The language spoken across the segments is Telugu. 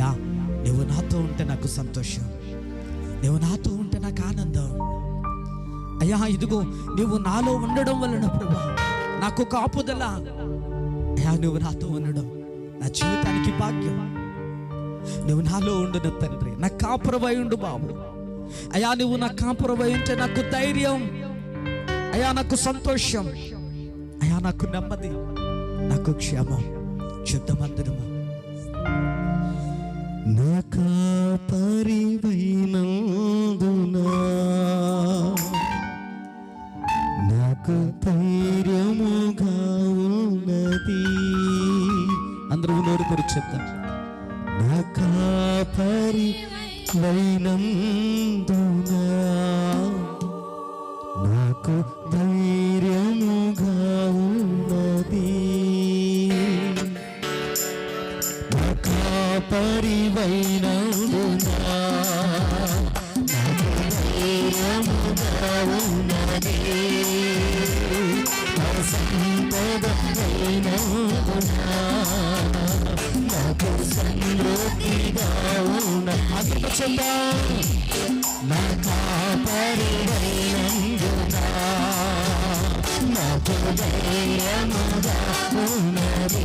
అయ్యా నువ్వు నాతో ఉంటే నాకు సంతోషం. నువ్వు నాతో ఉంటే నాకు ఆనందం. అయ్యా ఇదిగో నువ్వు నాలో ఉండడం వలన ప్రభా నాకు కాపుదల అయ్యా నువ్వు నాతో ఉండడం నా జీవితానికి భాగ్యం. నువ్వు నాలో ఉండిన తండ్రి నా కాపురవై ఉండు బాబు. అయ్యా నువ్వు నా కాపురవై ఉంటే నాకు ధైర్యం. అయ్యా నాకు సంతోషం. అయ్యా నాకు నెమ్మది నాకు క్షేమం. శుద్ధమందరము నా కాపరివైనందునా నాకు ధైర్యముగా ఉన్నది. అందరూ నోరు తెరిచి చెప్తాం నా కాపరివైనందునా నాకు ధైర్యముగా ఉన్నది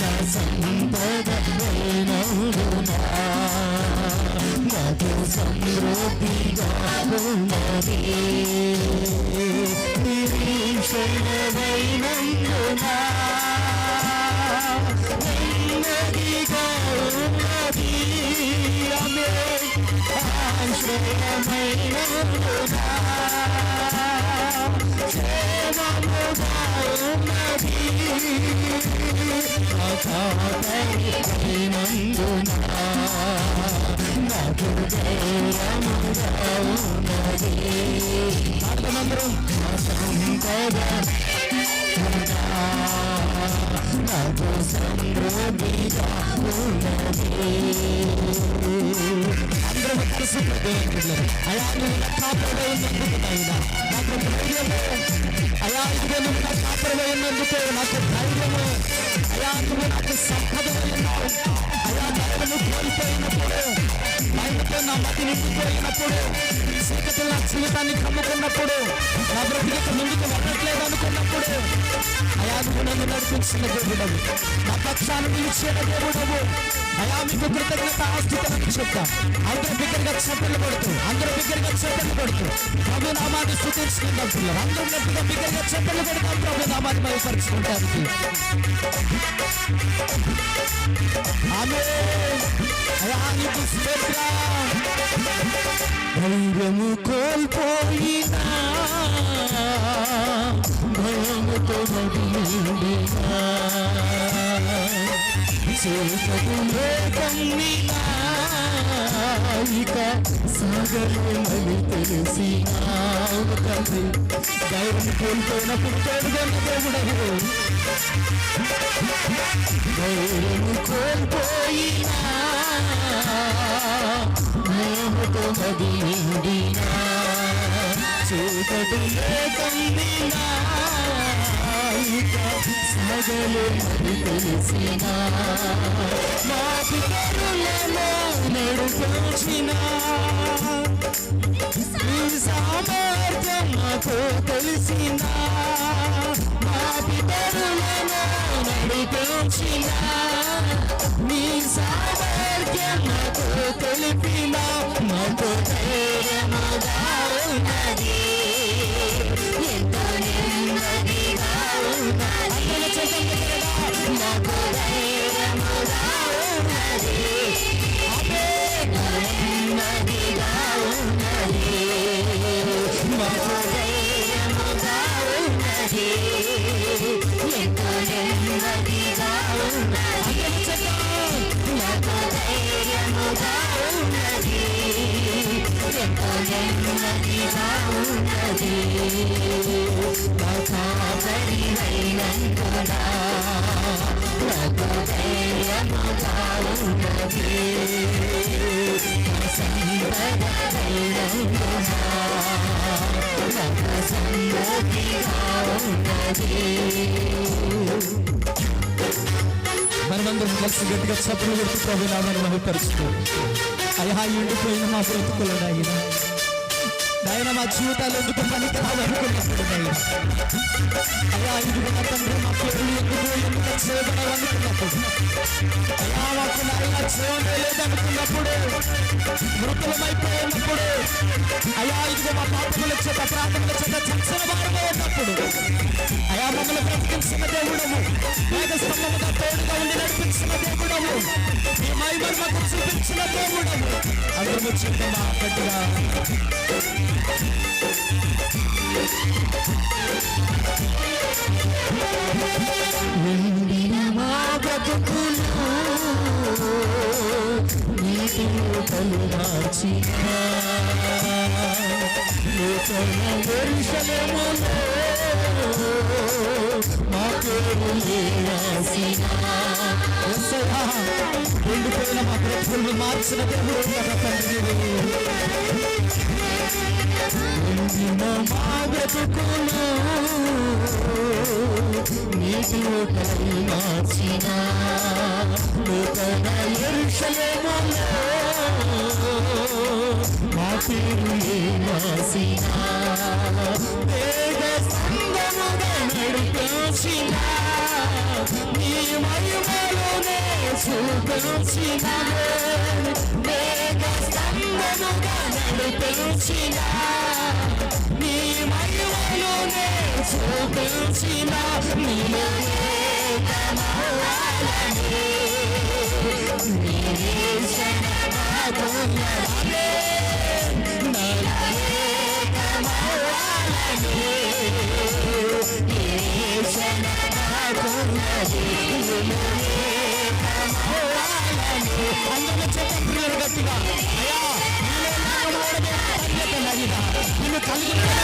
నా సంపదైనందునా నాకు సమృద్ధిగా ఉన్నది నిరీక్షణమైనందునా నెమ్మదిగా ఉన్నది ఆశ్రయమైనందునా క్షేమముగా అర్థమందరం సంపద నాకు సమృద్ధిగా ఉన్నది కలిసి అయా నువ్వు నాకు ధైర్యము అయా ఇదిగో నువ్వు నా ఉన్నందుకు నాకు ధైర్యము నువ్వు నాకు కోల్పోయినప్పుడు నా మతి నిండిపోయినప్పుడు చీకటి నా జీవితాన్ని కమ్ముకున్నప్పుడు నా బ్రతికి ముందుకు వెళ్ళట్లేదు అనుకున్నప్పుడు అయా నువ్వు నన్ను నడిపించిన దేవుడవు నా పక్షాన్ని నిలిచిన దేవుడవు అయా మీకు కృతజ్ఞత ఆస్తుతలకు చెప్తాం అందరూ బిగ్గరగా చప్పట్లు కొడుతూ అందరూ బిగ్గరగా చప్పట్లు కొడుతూ ప్రభు నామాన్ని స్థుతించుకుందాం పిల్లలు అందరూ గట్టిగా బిగ్గరగా చప్పట్లు కొడతాం ప్రభు నామాన్ని బయపరుచుకుంటానికి ఆమె అయా నీకు స్తోత్రం ధైర్యము కోల్పోయినా భయముతో మదిలినా చేతకులే కమ్మినా ఇక సాగలేమని తెలిసి తండ్రి ధైర్యం కోల్పోయిన పుట్టాడు దేవుడవు ధైర్యము కోల్పోయినా మోహతో మదిలిండినా చీకటి లేకండినా ప్రజలు తెలిసిన నా పితరులను నడిపించిన నీ సామర్థ్యం నాకు తెలిసిన నా పితరులను నడిపించిన నీ సామర్థ్యం నాకు తెలిపిన నాకు ధైర్యముగా ఉన్నది మనమందరం కలిసి గట్టిగా చప్పులు పెట్టి ప్రభు నామని మహిపరుచుకోండి అయ్యా ఎండిపోయిన మా బ్రతుకులను ఆయన ఆయన మా జీవితాలు ఎందుకు పనికి రావనుకున్నప్పుడు అయ్యా ఇదిగో నా తండ్రి మా పేర్లు ఎందుకు ఎందుకు చేయబడవనుకున్నప్పుడు అయ్యా మాకు నాయన లేదనుకున్నప్పుడు మృతులమైపోయినప్పుడు అయ్యా ఇదిగో మా పాపముల చేత ప్రాంతముల చేత చచ్చిన వారుగా ఉన్నప్పుడు అయా మమ్మల్ని బ్రతికించిన దేవుడము మేఘ స్తంభముగా తోడుగా ఉండి నడిపించిన దేవుడము ఈ మహిమను మాకు చూపించిన దేవుడము అందరూ చిన్నమా పెద్దగా ఎండిన నూతన దర్శనములో ఎండిపోయిన మా మార్చిన దేవుడు మా బ్రతుకులు నీటిలో మార్చిన నూతన మా పేరు ఏ వేద నడిపించిన నీ మహిమలోనే చూపించిన నడిపించిన నీ మహిమలోనే చూపించిన నీలో నిన్ను